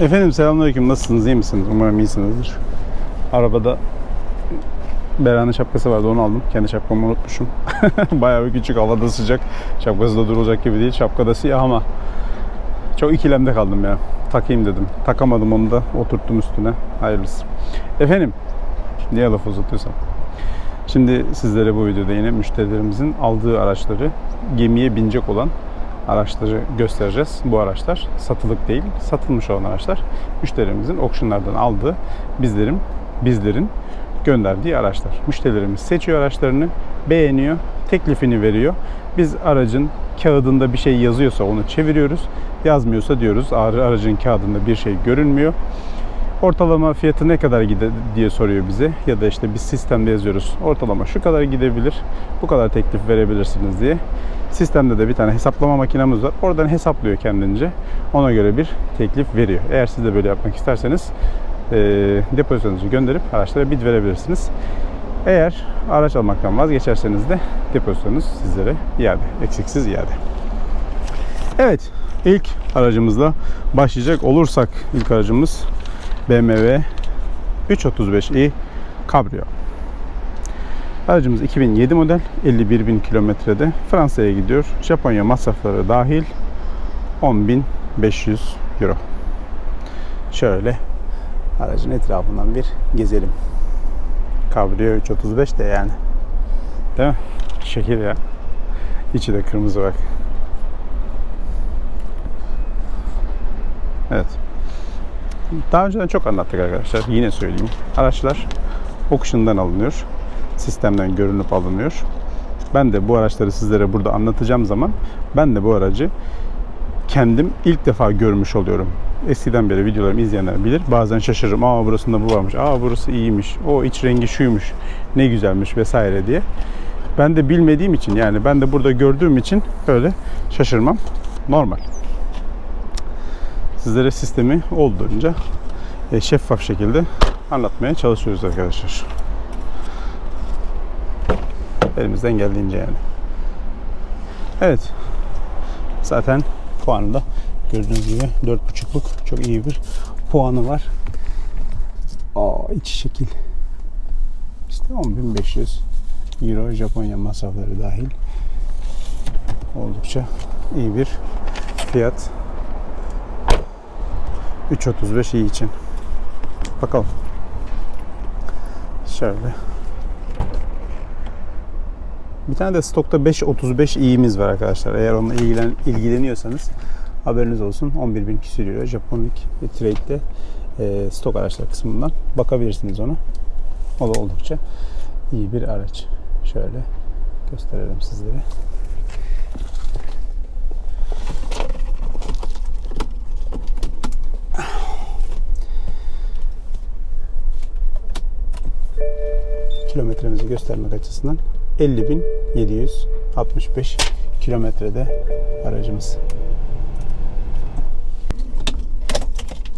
Efendim selamünaleyküm. Nasılsınız? iyi misiniz? Umarım iyisinizdir. Arabada Beran'ın şapkası vardı onu aldım. Kendi şapkamı unutmuşum. Bayağı bir küçük havada sıcak. Şapkası da durulacak gibi değil. Şapkada siyah ama çok ikilemde kaldım ya. Takayım dedim. Takamadım onu da oturttum üstüne. Hayırlısı. Efendim niye laf uzatıyorsam. Şimdi sizlere bu videoda yine müşterilerimizin aldığı araçları gemiye binecek olan araçları göstereceğiz. Bu araçlar satılık değil, satılmış olan araçlar. Müşterimizin auctionlardan aldığı bizlerin bizlerin gönderdiği araçlar. Müşterilerimiz seçiyor araçlarını, beğeniyor, teklifini veriyor. Biz aracın kağıdında bir şey yazıyorsa onu çeviriyoruz. Yazmıyorsa diyoruz aracın kağıdında bir şey görünmüyor. Ortalama fiyatı ne kadar gider diye soruyor bize ya da işte biz sistemde yazıyoruz. Ortalama şu kadar gidebilir, bu kadar teklif verebilirsiniz diye. Sistemde de bir tane hesaplama makinamız var. Oradan hesaplıyor kendince. Ona göre bir teklif veriyor. Eğer siz de böyle yapmak isterseniz e, depozitonunuzu gönderip araçlara bid verebilirsiniz. Eğer araç almaktan vazgeçerseniz de depozitonuz sizlere iade, eksiksiz iade. Evet, ilk aracımızla başlayacak olursak ilk aracımız BMW 335i Cabrio. Aracımız 2007 model, 51 bin kilometrede. Fransa'ya gidiyor. Japonya masrafları dahil 10.500 euro. Şöyle aracın etrafından bir gezelim. Cabrio 335 de yani. Değil mi? Şekil ya. İçi de kırmızı bak. Evet. Daha önceden çok anlattık arkadaşlar. Yine söyleyeyim. Araçlar auction'dan alınıyor. Sistemden görünüp alınıyor. Ben de bu araçları sizlere burada anlatacağım zaman ben de bu aracı kendim ilk defa görmüş oluyorum. Eskiden beri videolarımı izleyenler bilir. Bazen şaşırırım. Aa burasında bu varmış. Aa burası iyiymiş. O iç rengi şuymuş. Ne güzelmiş vesaire diye. Ben de bilmediğim için yani ben de burada gördüğüm için öyle şaşırmam. Normal sizlere sistemi olduğunca e, şeffaf şekilde anlatmaya çalışıyoruz arkadaşlar. Elimizden geldiğince yani. Evet. Zaten puanı da gördüğünüz gibi 4.5'luk çok iyi bir puanı var. Aa içi şekil. İşte 10.500 Euro Japonya masrafları dahil. Oldukça iyi bir fiyat 3.35 iyi için. Bakalım. Şöyle. Bir tane de stokta 5.35 iyimiz var arkadaşlar. Eğer onunla ilgilen, ilgileniyorsanız haberiniz olsun. 11.000 küsür euro Japonik Trade'de e, stok araçlar kısmından bakabilirsiniz ona. O da oldukça iyi bir araç. Şöyle gösterelim sizlere. Kilometremizi göstermek açısından 50.765 kilometrede aracımız.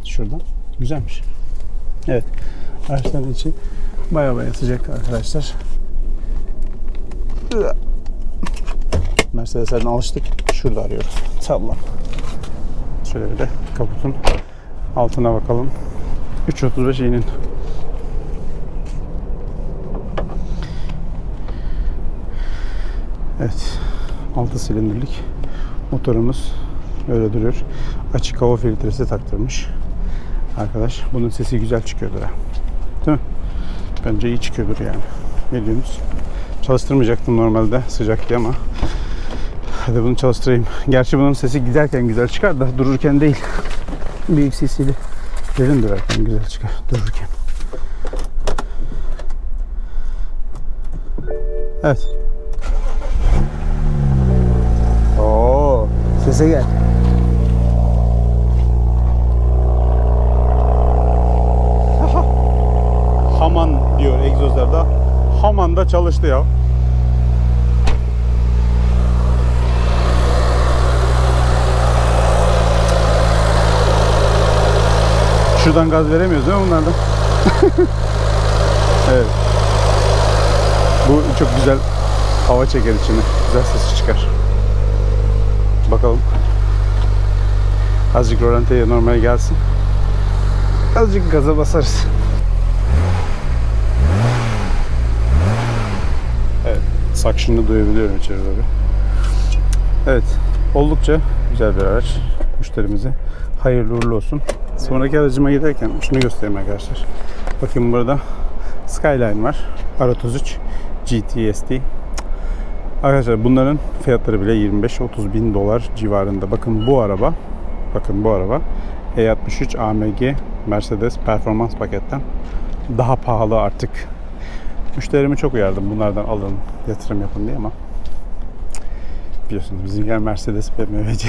Şuradan. Güzelmiş. Evet. Araçların içi baya baya sıcak arkadaşlar. Mercedes'lerden alıştık. Şurada arıyoruz. Tamam. Şöyle bir de kaputun altına bakalım. 335 inin Evet. 6 silindirlik motorumuz öyle duruyor. Açık hava filtresi taktırmış. Arkadaş bunun sesi güzel çıkıyordur. Değil mi? Bence iyi çıkıyordur yani. Ne diyorsunuz? Çalıştırmayacaktım normalde sıcak diye ama hadi bunu çalıştırayım. Gerçi bunun sesi giderken güzel çıkar da dururken değil. Büyük sesiyle derin durarken güzel çıkar dururken. Evet. Sese gel. Haman diyor egzozlarda. Haman da çalıştı ya. Şuradan gaz veremiyoruz değil mi bunlardan? evet. Bu çok güzel hava çeker içine. Güzel sesi çıkar. Bakalım. Azıcık rolantiye normal gelsin. Azıcık gaza basarız. Evet. Suction'ı duyabiliyorum içeri doğru. Evet. Oldukça güzel bir araç. Müşterimize hayırlı uğurlu olsun. Sonraki aracıma giderken şunu göstereyim arkadaşlar. Bakın burada Skyline var. R33 GTSD. Arkadaşlar bunların fiyatları bile 25-30 bin dolar civarında. Bakın bu araba, bakın bu araba E63 AMG Mercedes performans paketten daha pahalı artık. Müşterimi çok uyardım bunlardan alın, yatırım yapın diye ama biliyorsunuz bizimkiler Mercedes BMW'ci.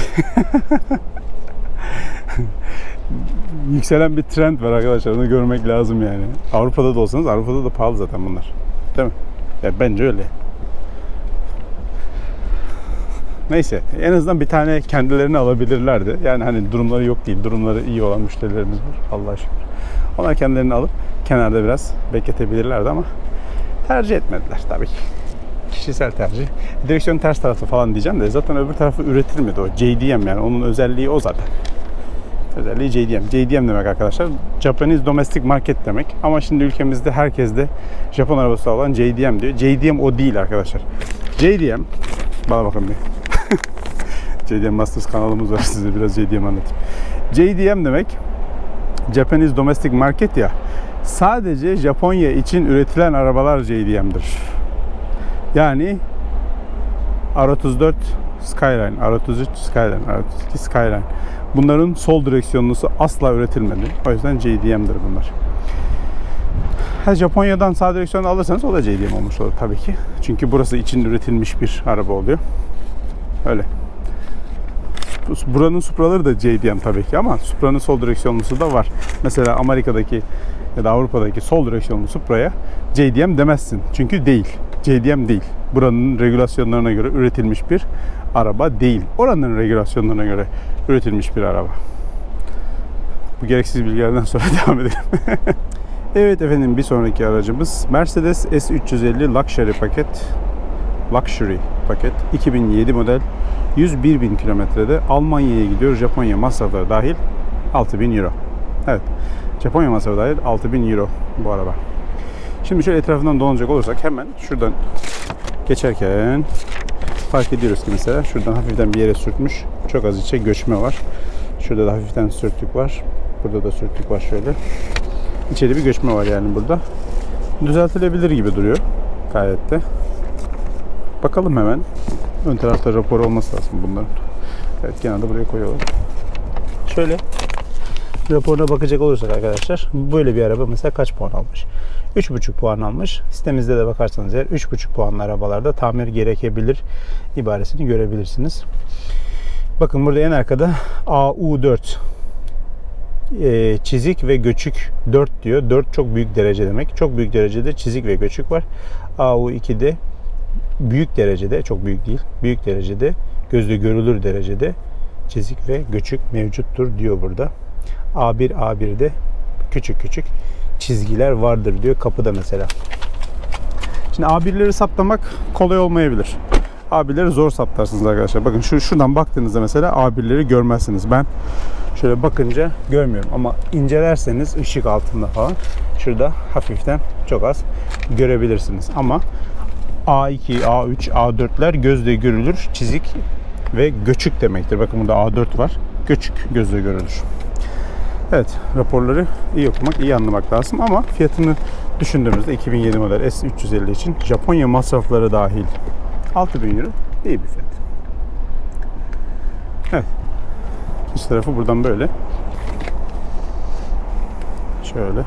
Yükselen bir trend var arkadaşlar. Onu görmek lazım yani. Avrupa'da da olsanız Avrupa'da da pahalı zaten bunlar. Değil mi? Ya bence öyle. Neyse en azından bir tane kendilerini alabilirlerdi. Yani hani durumları yok değil. Durumları iyi olan müşterilerimiz var. Allah'a şükür. Onlar kendilerini alıp kenarda biraz bekletebilirlerdi ama tercih etmediler tabii ki. Kişisel tercih. Direksiyon ters tarafı falan diyeceğim de zaten öbür tarafı üretilmedi o. JDM yani onun özelliği o zaten. Özelliği JDM. JDM demek arkadaşlar Japanese Domestic Market demek. Ama şimdi ülkemizde herkes de Japon arabası olan JDM diyor. JDM o değil arkadaşlar. JDM bana bakın bir. JDM Masters kanalımız var size biraz JDM anlatayım. JDM demek Japanese Domestic Market ya. Sadece Japonya için üretilen arabalar JDM'dir. Yani R34 Skyline, R33 Skyline, R32 Skyline. Bunların sol direksiyonlusu asla üretilmedi. O yüzden JDM'dir bunlar. Ha, Japonya'dan sağ direksiyonu alırsanız o da JDM olmuş olur tabii ki. Çünkü burası için üretilmiş bir araba oluyor. Öyle. Buranın Supra'ları da JDM tabii ki ama Supra'nın sol direksiyonlusu da var. Mesela Amerika'daki ya da Avrupa'daki sol direksiyonlu Supra'ya JDM demezsin. Çünkü değil. JDM değil. Buranın regülasyonlarına göre üretilmiş bir araba değil. Oranın regülasyonlarına göre üretilmiş bir araba. Bu gereksiz bilgilerden sonra devam edelim. evet efendim bir sonraki aracımız Mercedes S350 Luxury paket. Luxury paket 2007 model 101 bin kilometrede Almanya'ya gidiyor. Japonya masrafları dahil 6000 euro. Evet. Japonya masrafı dahil 6000 euro bu araba. Şimdi şöyle etrafından dolanacak olursak hemen şuradan geçerken fark ediyoruz ki mesela şuradan hafiften bir yere sürtmüş. Çok az içe göçme var. Şurada da hafiften sürtük var. Burada da sürtük var şöyle. İçeri bir göçme var yani burada. Düzeltilebilir gibi duruyor. Gayet de. Bakalım hemen. Ön tarafta rapor olması lazım bunların. Evet genelde buraya koyuyorlar. Şöyle raporuna bakacak olursak arkadaşlar böyle bir araba mesela kaç puan almış? 3,5 puan almış. Sitemizde de bakarsanız eğer 3,5 puanlı arabalarda tamir gerekebilir ibaresini görebilirsiniz. Bakın burada en arkada AU4 e, çizik ve göçük 4 diyor. 4 çok büyük derece demek. Çok büyük derecede çizik ve göçük var. AU2'de büyük derecede, çok büyük değil, büyük derecede gözle görülür derecede çizik ve göçük mevcuttur diyor burada. A1, A1'de küçük küçük çizgiler vardır diyor kapıda mesela. Şimdi A1'leri saptamak kolay olmayabilir. A1'leri zor saptarsınız arkadaşlar. Bakın şu şuradan baktığınızda mesela A1'leri görmezsiniz. Ben şöyle bakınca görmüyorum ama incelerseniz ışık altında falan şurada hafiften çok az görebilirsiniz. Ama A2, A3, A4'ler gözle görülür çizik ve göçük demektir. Bakın burada A4 var. Göçük gözle görülür. Evet raporları iyi okumak, iyi anlamak lazım ama fiyatını düşündüğümüzde 2007 model S350 için Japonya masrafları dahil 6000 euro iyi bir fiyat. Evet. İç tarafı buradan böyle. Şöyle.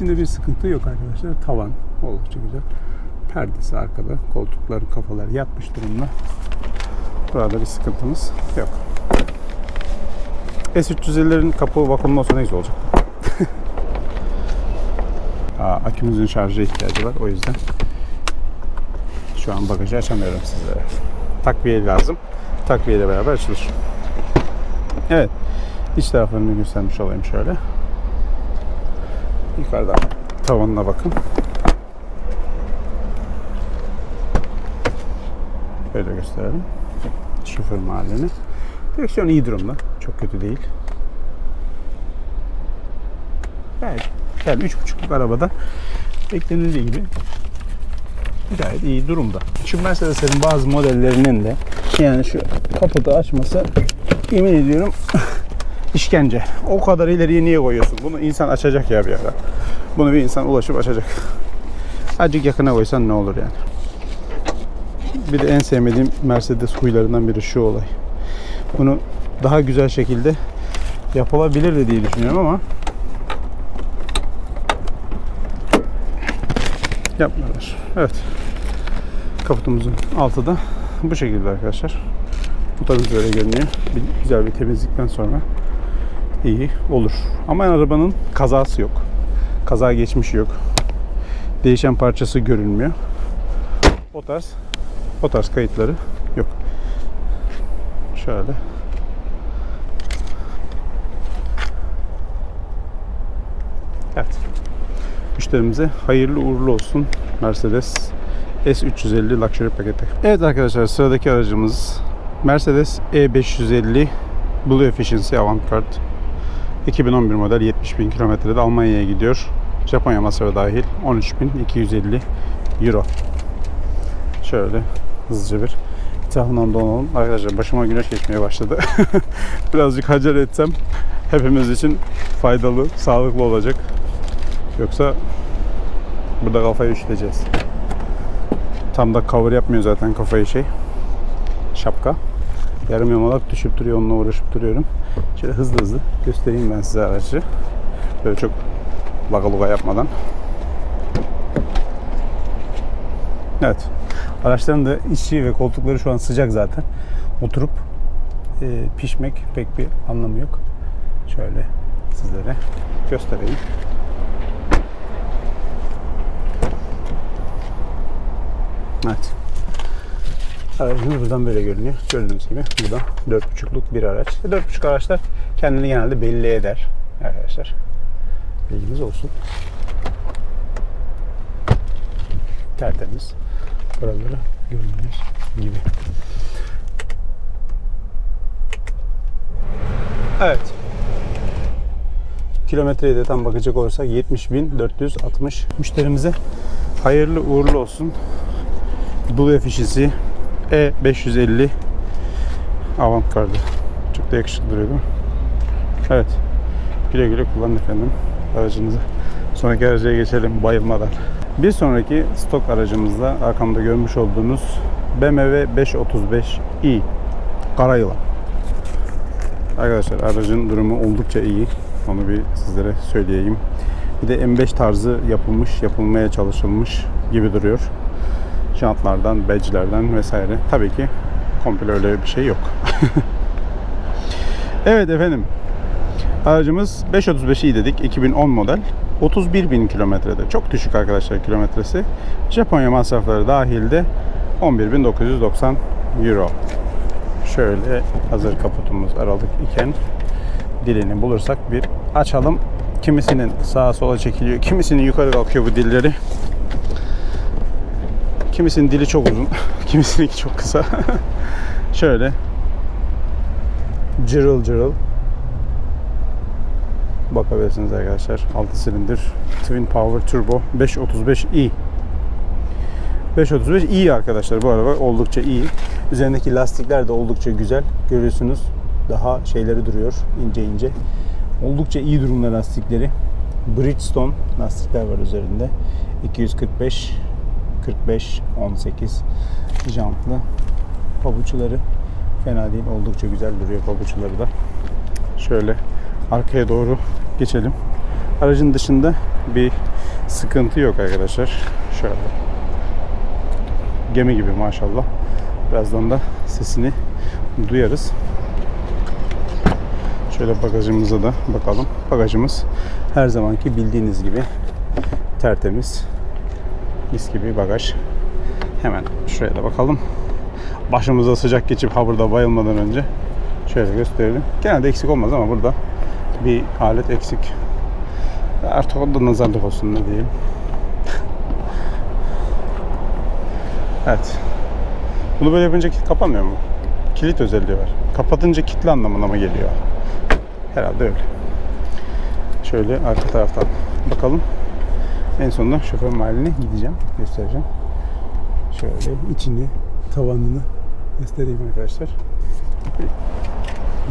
İçinde bir sıkıntı yok arkadaşlar. Tavan oldukça güzel. Perdesi arkada. Koltukların kafaları yatmış durumda. Burada bir sıkıntımız yok. S350'lerin kapı vakumlu olsa neyse olacak. Aa, akümüzün şarja ihtiyacı var. O yüzden şu an bagajı açamıyorum sizlere. Takviye lazım. Takviye ile beraber açılır. Evet. İç taraflarını göstermiş olayım şöyle. Yukarıda tavanına bakın. Böyle gösterelim. Şoför mahallini. Direksiyon iyi durumda. Çok kötü değil. Gayet yani 3.5'luk arabada beklenildiği gibi gayet iyi durumda. Şu Mercedes'lerin bazı modellerinin de yani şu kaputu açması yemin ediyorum işkence. O kadar ileriye niye koyuyorsun? Bunu insan açacak ya bir ara. Bunu bir insan ulaşıp açacak. Azıcık yakına koysan ne olur yani. Bir de en sevmediğim Mercedes huylarından biri şu olay. Bunu daha güzel şekilde yapılabilir diye düşünüyorum ama yapmıyorlar. Evet. Kaputumuzun altı da bu şekilde arkadaşlar. Bu tabii böyle görünüyor. Bir, güzel bir temizlikten sonra iyi olur. Ama arabanın kazası yok. Kaza geçmişi yok. Değişen parçası görünmüyor. O tarz o tarz kayıtları yok. Şöyle. Evet. Müşterimize hayırlı uğurlu olsun Mercedes S350 Luxury paketi. Evet arkadaşlar sıradaki aracımız Mercedes E550 Blue Efficiency Avantgarde 2011 model 70 bin kilometrede Almanya'ya gidiyor. Japonya masrafı dahil 13.250 euro. Şöyle hızlıca bir etrafından dolanalım. Arkadaşlar başıma güneş geçmeye başladı. Birazcık hacer etsem hepimiz için faydalı, sağlıklı olacak. Yoksa burada kafayı üşüteceğiz. Tam da cover yapmıyor zaten kafayı şey. Şapka. Yarım yamalak düşüp duruyor onunla uğraşıp duruyorum. Şöyle hızlı hızlı göstereyim ben size aracı. Böyle çok laga luga yapmadan. Evet. Araçların da içi ve koltukları şu an sıcak zaten. Oturup e, pişmek pek bir anlamı yok. Şöyle sizlere göstereyim. Evet. Aracımız buradan böyle görünüyor. Gördüğünüz gibi bu da 4.5'luk bir araç. 4.5 araçlar kendini genelde belli eder arkadaşlar. Bilginiz olsun. Tertemiz. Buraları gördüğünüz gibi. Evet. Kilometreye de tam bakacak olursak 70.460 müşterimize hayırlı uğurlu olsun. Blue Efficiency E550 Avantgarde. Çok da yakışıklı duruyor? Evet. Güle güle kullanın efendim aracınızı. Sonraki araca geçelim bayılmadan. Bir sonraki stok aracımızda arkamda görmüş olduğunuz BMW 535i Karayılan. Arkadaşlar aracın durumu oldukça iyi. Onu bir sizlere söyleyeyim. Bir de M5 tarzı yapılmış, yapılmaya çalışılmış gibi duruyor. Jantlardan, badge'lerden vesaire. Tabii ki komple öyle bir şey yok. evet efendim. Aracımız 535i dedik. 2010 model. 31 bin kilometrede. Çok düşük arkadaşlar kilometresi. Japonya masrafları dahilde 11.990 euro. Şöyle hazır kaputumuz aralık iken dilini bulursak bir açalım. Kimisinin sağa sola çekiliyor, kimisinin yukarı kalkıyor bu dilleri. Kimisinin dili çok uzun, kimisininki çok kısa. Şöyle cırıl cırıl bakabilirsiniz arkadaşlar. 6 silindir Twin Power Turbo 535i 535 iyi arkadaşlar bu araba oldukça iyi. Üzerindeki lastikler de oldukça güzel. Görüyorsunuz daha şeyleri duruyor ince ince. Oldukça iyi durumda lastikleri. Bridgestone lastikler var üzerinde. 245 45 18 jantlı. Pabuçları fena değil. Oldukça güzel duruyor pabuçları da. Şöyle arkaya doğru geçelim. Aracın dışında bir sıkıntı yok arkadaşlar. Şöyle gemi gibi maşallah. Birazdan da sesini duyarız. Şöyle bagajımıza da bakalım. Bagajımız her zamanki bildiğiniz gibi tertemiz. Mis gibi bagaj. Hemen şuraya da bakalım. Başımıza sıcak geçip ha burada bayılmadan önce şöyle gösterelim. Genelde eksik olmaz ama burada bir alet eksik. Artık o da nazarlık olsun ne diyeyim. Evet. Bunu böyle yapınca kapanmıyor mu? kilit özelliği var. Kapatınca kilitli anlamına mı geliyor? Herhalde öyle. Şöyle arka taraftan bakalım. En sonunda şoför mahalline gideceğim. Göstereceğim. Şöyle içini, tavanını göstereyim arkadaşlar.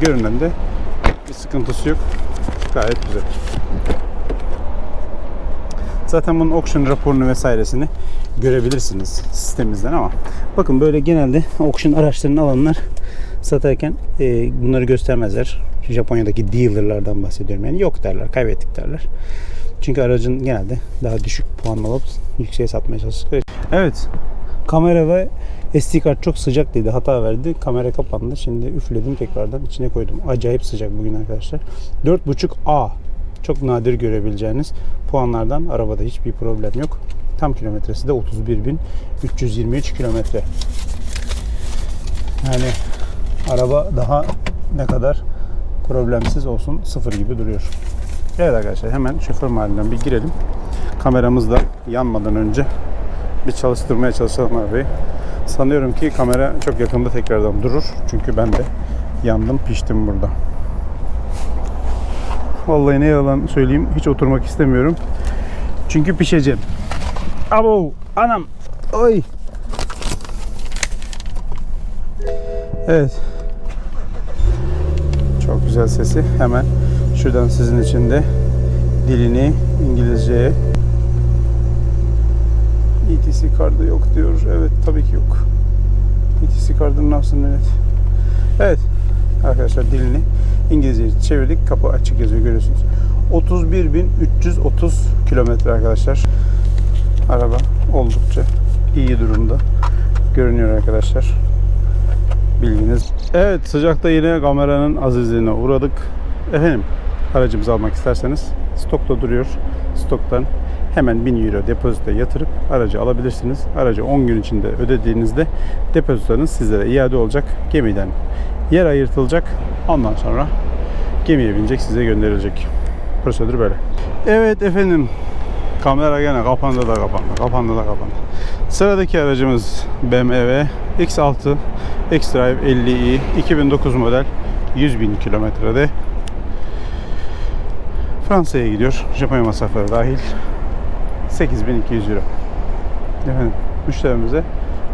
Görünen de bir sıkıntısı yok. Gayet güzel. Zaten bunun auction raporunu vesairesini görebilirsiniz sistemimizden ama bakın böyle genelde auction araçlarını alanlar satarken e, bunları göstermezler. Japonya'daki dealerlardan bahsediyorum. Yani yok derler, kaybettik derler. Çünkü aracın genelde daha düşük puan alıp yükseğe satmaya çalıştıkları için. Evet. Kamera ve SD kart çok sıcak dedi. Hata verdi. Kamera kapandı. Şimdi üfledim tekrardan. içine koydum. Acayip sıcak bugün arkadaşlar. 4.5A. Çok nadir görebileceğiniz puanlardan arabada hiçbir problem yok. Tam kilometresi de 31.323 kilometre. Yani araba daha ne kadar problemsiz olsun sıfır gibi duruyor. Evet arkadaşlar hemen şoför mahallinden bir girelim. Kameramız da yanmadan önce bir çalıştırmaya çalışalım arabayı. Sanıyorum ki kamera çok yakında tekrardan durur. Çünkü ben de yandım piştim burada. Vallahi ne yalan söyleyeyim hiç oturmak istemiyorum. Çünkü pişeceğim. Abo anam. Oy. Evet. Çok güzel sesi. Hemen şuradan sizin için de dilini İngilizceye ETC kartı yok diyor. Evet tabii ki yok. ETC kartını ne yapsın evet. Evet arkadaşlar dilini İngilizceye çevirdik. Kapı açık yazıyor görüyorsunuz. 31.330 kilometre arkadaşlar. Araba oldukça iyi durumda görünüyor arkadaşlar. Bilginiz. Evet sıcakta yine kameranın azizliğine uğradık. Efendim aracımızı almak isterseniz stokta duruyor. Stoktan hemen 1000 euro depozito yatırıp aracı alabilirsiniz. Aracı 10 gün içinde ödediğinizde depozitonuz sizlere iade olacak. Gemiden yer ayırtılacak. Ondan sonra gemiye binecek size gönderilecek. Prosedür böyle. Evet efendim kamera gene kapandı da kapandı. Kapandı da kapandı. Sıradaki aracımız BMW X6 X-Drive 50i 2009 model 100 bin kilometrede Fransa'ya gidiyor. Japonya masrafları dahil 8200 euro. Efendim müşterimize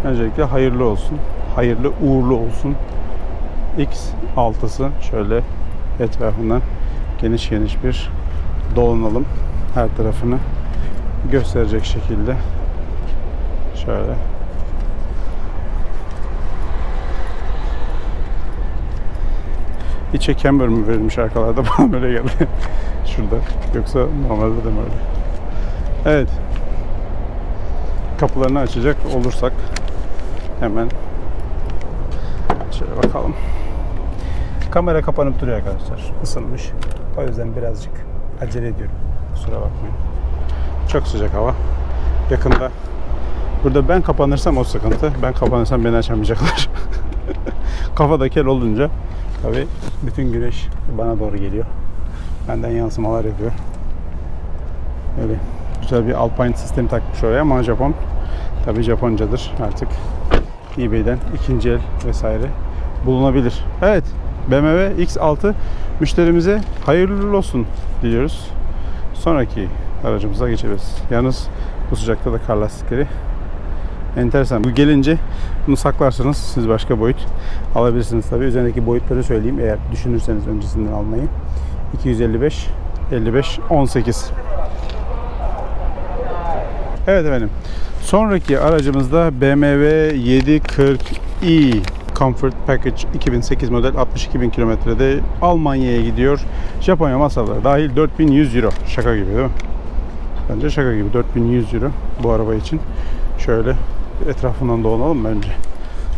öncelikle hayırlı olsun. Hayırlı uğurlu olsun. X6'sı şöyle etrafından geniş geniş bir dolanalım. Her tarafını gösterecek şekilde. Şöyle. İçe camber mi verilmiş arkalarda bana böyle geldi. Şurada. Yoksa normalde de mi öyle? Evet. Kapılarını açacak olursak hemen şöyle bakalım. Kamera kapanıp duruyor arkadaşlar. Isınmış. O yüzden birazcık acele ediyorum. Kusura bakmayın. Çok sıcak hava. Yakında burada ben kapanırsam o sıkıntı. Ben kapanırsam beni açamayacaklar. Kafada kel olunca tabi bütün güneş bana doğru geliyor. Benden yansımalar yapıyor. Öyle güzel bir Alpine sistemi takmış oraya ama Japon. Tabi Japoncadır artık. eBay'den ikinci el vesaire bulunabilir. Evet BMW X6 müşterimize hayırlı olsun diliyoruz. Sonraki aracımıza geçebiliriz. Yalnız bu sıcakta da kar lastikleri enteresan. Bu gelince bunu saklarsanız siz başka boyut alabilirsiniz tabii. Üzerindeki boyutları söyleyeyim eğer düşünürseniz öncesinden almayı. 255 55 18 Evet efendim. Sonraki aracımızda BMW 740i Comfort Package 2008 model 62 bin kilometrede Almanya'ya gidiyor. Japonya masrafları dahil 4100 euro. Şaka gibi değil mi? Bence şaka gibi 4100 euro bu araba için. Şöyle etrafından dolanalım bence.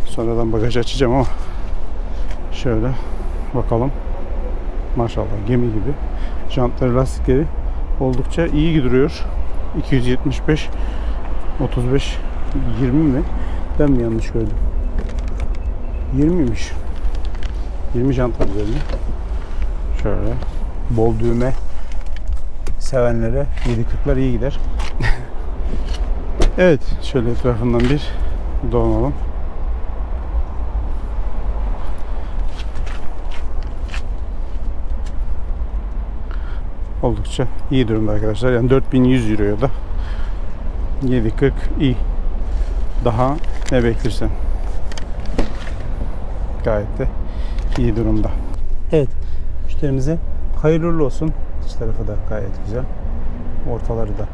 Sonradan bagajı açacağım ama şöyle bakalım. Maşallah gemi gibi. Jantları, lastikleri oldukça iyi duruyor. 275 35 20 mi? Ben mi yanlış gördüm? 20'ymiş. 20 jant üzerinde. Şöyle bol düğme sevenlere 740'lar iyi gider. evet, şöyle etrafından bir dolanalım. Oldukça iyi durumda arkadaşlar. Yani 4100 euroya da 740 iyi. Daha ne beklersen. Gayet de iyi durumda. Evet. Müşterimize hayırlı olsun. İç tarafı da gayet güzel. Ortaları da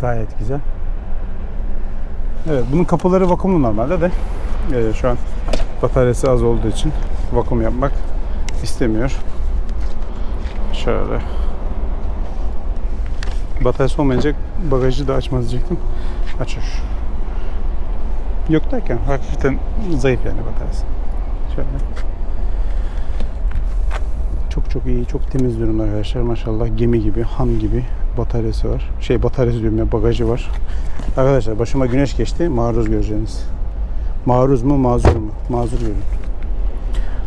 gayet güzel. Evet bunun kapıları vakumlu normalde de e, şu an bataryası az olduğu için vakum yapmak istemiyor. Şöyle. Bataryası olmayacak bagajı da açmaz diyecektim. Açıyor. Yok derken hafiften zayıf yani bataryası. Şöyle. Çok çok iyi, çok temiz durumda arkadaşlar. Maşallah gemi gibi, han gibi bataryası var. Şey bataryası diyorum ya bagajı var. Arkadaşlar başıma güneş geçti. Maruz göreceğiniz. Maruz mu, mazur mu? Mazur görün.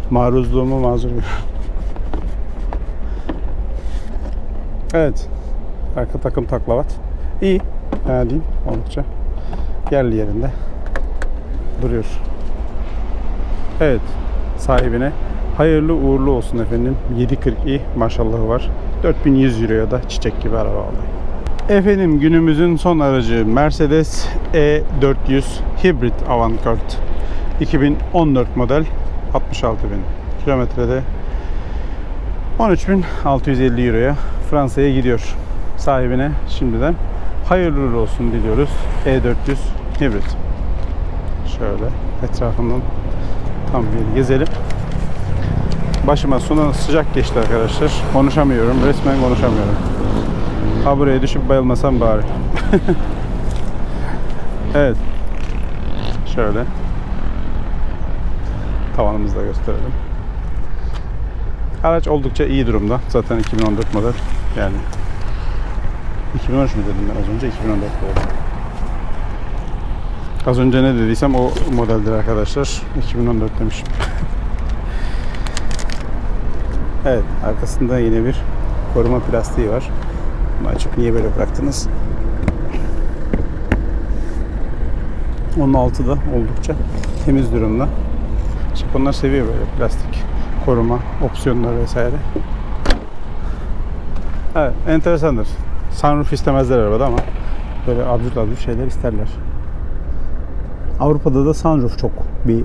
Maruzluğumu mazur görün. Evet. Arka takım taklavat. İyi. Fena değil. Oldukça. Yerli yerinde. Duruyor. Evet. Sahibine hayırlı uğurlu olsun efendim. 740i maşallahı var. 4100 euroya da çiçek gibi araba aldı. Efendim günümüzün son aracı Mercedes E400 Hybrid Avantgarde 2014 model 66 bin kilometrede 13.650 euroya Fransa'ya gidiyor. Sahibine şimdiden hayırlı olsun diliyoruz. E400 Hybrid. Şöyle etrafından tam bir gezelim. Başıma sona sıcak geçti arkadaşlar. Konuşamıyorum. Resmen konuşamıyorum. Ha buraya düşüp bayılmasam bari. evet. Şöyle. Tavanımızı da gösterelim. Araç oldukça iyi durumda. Zaten 2014 model. Yani 2013 mü dedim ben az önce? 2014 model. Az önce ne dediysem o modeldir arkadaşlar. 2014 demişim. evet, arkasında yine bir koruma plastiği var. Bunu açıp niye böyle bıraktınız? Onun altı da oldukça temiz durumda. Japonlar seviyor böyle plastik koruma opsiyonları vesaire. Evet, enteresandır. Sunroof istemezler arabada ama böyle absürt absürt şeyler isterler. Avrupa'da da sunroof çok bir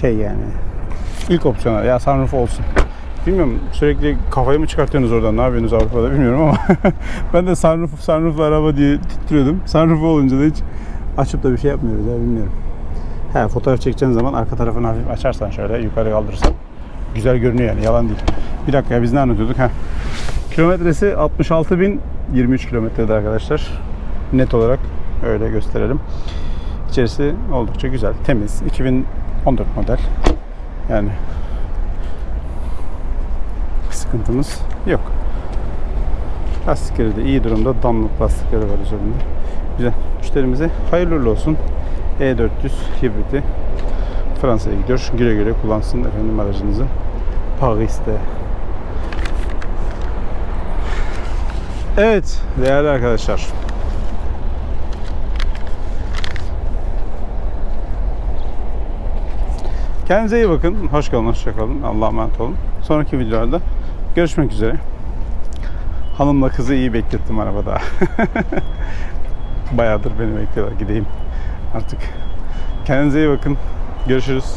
şey yani. İlk opsiyonlar ya sunroof olsun. Bilmiyorum sürekli kafayı mı çıkartıyorsunuz oradan ne yapıyorsunuz Avrupa'da bilmiyorum ama ben de sunroof sunrooflu araba diye titriyordum. Sunroof olunca da hiç açıp da bir şey yapmıyoruz ya bilmiyorum. He fotoğraf çekeceğin zaman arka tarafını hafif açarsan şöyle yukarı kaldırırsan güzel görünüyor yani yalan değil. Bir dakika ya biz ne anlatıyorduk ha? Kilometresi 66.023 kilometrede arkadaşlar. Net olarak öyle gösterelim. İçerisi oldukça güzel, temiz. 2014 model. Yani sıkıntımız yok. Lastikleri de iyi durumda. Damlık lastikleri var üzerinde. Güzel. Müşterimize hayırlı olsun. E400 hibriti Fransa'ya gidiyor. Güle güle kullansın efendim aracınızı. Paris'te. Evet değerli arkadaşlar. Kendinize iyi bakın. Hoş kalın, hoşça kalın. Allah'a emanet olun. Sonraki videolarda görüşmek üzere. Hanımla kızı iyi beklettim arabada. Bayağıdır beni bekliyorlar. Gideyim artık. Kendinize iyi bakın. Görüşürüz.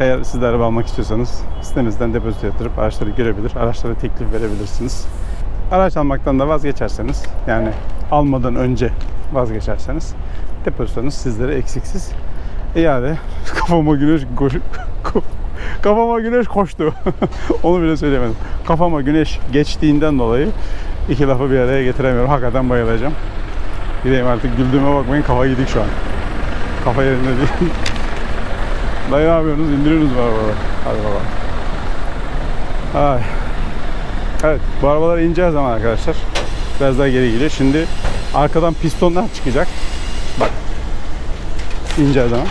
Eğer siz de araba almak istiyorsanız sitemizden depozito yatırıp araçları görebilir, araçlara teklif verebilirsiniz. Araç almaktan da vazgeçerseniz, yani almadan önce vazgeçerseniz depozitonuz sizlere eksiksiz iade. Kafama güneş koş, ko- kafama güneş koştu. Onu bile söylemedim. Kafama güneş geçtiğinden dolayı iki lafı bir araya getiremiyorum. Hakikaten bayılacağım. Gideyim artık güldüğüme bakmayın kafa gidik şu an. Kafa yerinde değil. Dayı ne yapıyorsunuz? İndiriyorsunuz mu arabaları? Hadi baba. Ay. Evet bu arabalar ineceği zaman arkadaşlar biraz daha geri gidiyor. Şimdi arkadan pistonlar çıkacak. Bak. İneceği zaman.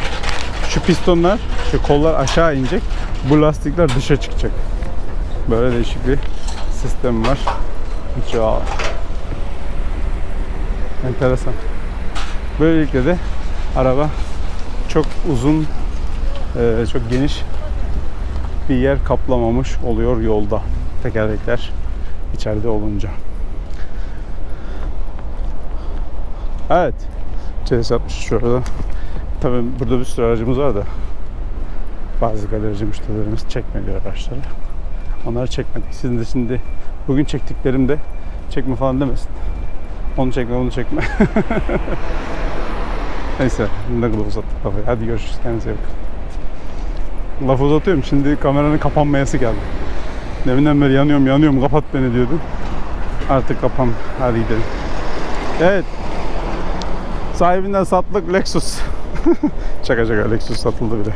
Şu pistonlar, şu kollar aşağı inecek. Bu lastikler dışa çıkacak. Böyle değişik bir sistem var. Ya. Enteresan. Böylelikle de araba çok uzun, e, çok geniş bir yer kaplamamış oluyor yolda. Tekerlekler içeride olunca. Evet. CS60 şurada. Tabii burada bir sürü aracımız var da bazı galerici müşterilerimiz çekmiyor araçları. Onları çekmedik. Sizin de şimdi bugün çektiklerimde çekme falan demesin. Onu çekme, onu çekme. Neyse, ne kadar uzattık lafı. Hadi görüşürüz. Kendinize iyi bakın. Lafı uzatıyorum. Şimdi kameranın kapanmayası geldi. Deminden beri yanıyorum, yanıyorum, kapat beni diyordu. Artık kapan. Hadi gidelim. Evet. Sahibinden sattık Lexus. şaka şaka Lexus satıldı bile.